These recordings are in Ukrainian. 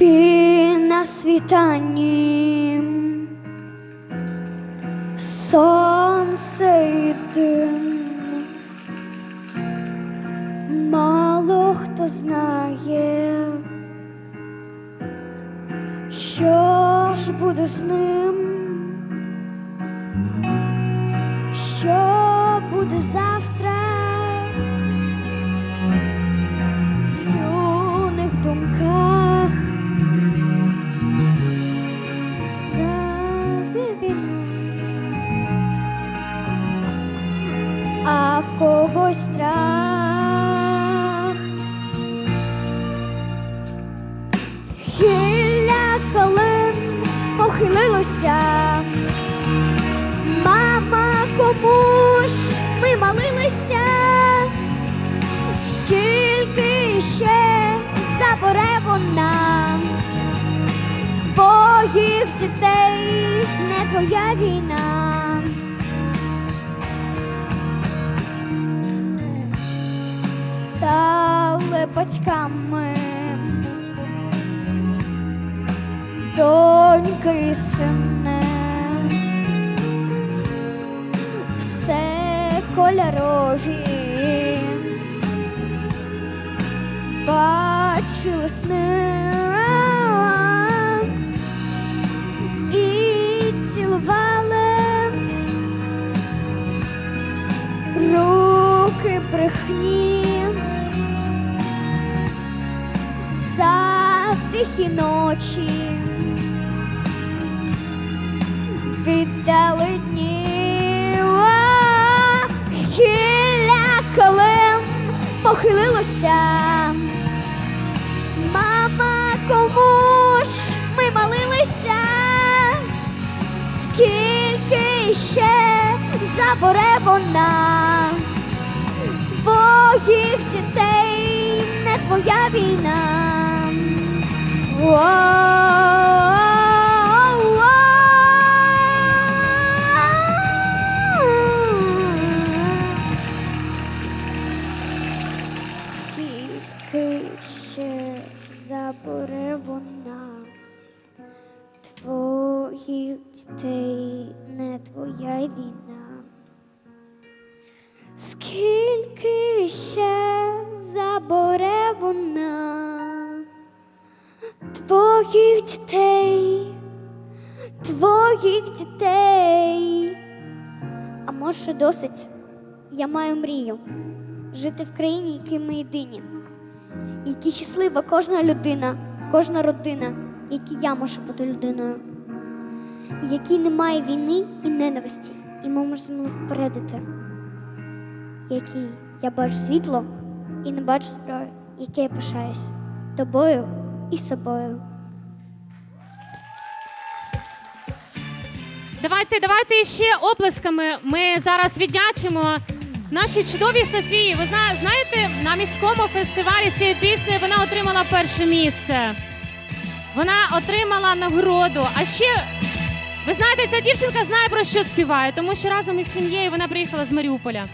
Тобі на світанні сонце і дим. Мало хто знає, що ж буде з ним, в когось страх. Хилля калин похилилося, мама кому ж ми молилися, скільки ще забере вона твоїх дітей, не твоя війна. Батьками доньки і сини, все кольорові, бачили сни. Руки брехні. Тихі ночі. Віддали дні, хіля колем похилилося. Мама, кому ж ми молилися, скільки ще забере вона? Твоїх дітей, Ще забере вона твоїх дітей, не твоя війна. Скільки ще забере вона твоїх дітей, твоїх дітей. А може досить? Я маю мрію жити в країні, якій ми єдині, які щаслива кожна людина, кожна родина, які я можу бути людиною, в якій немає війни і ненависті, і ми можемо впередити який я бачу світло і не бачу зброю, яке я пишаюсь тобою і собою. Давайте, давайте ще оплесками. Ми зараз віддячимо нашій чудовій Софії. Ви зна- знаєте, на міському фестивалі з пісні вона отримала перше місце. Вона отримала нагороду. А ще ви знаєте, ця дівчинка знає про що співає, тому що разом із сім'єю вона приїхала з Маріуполя.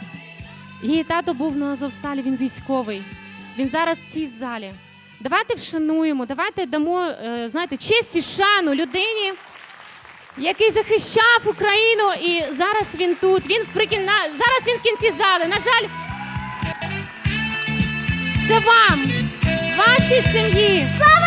Її тато був на Азовсталі, він військовий. Він зараз в цій залі. Давайте вшануємо, давайте дамо, е, знаєте, честь і шану людині, який захищав Україну, і зараз він тут. Він прикін... зараз він в кінці зали. На жаль, це вам, вашій сім'ї. Слава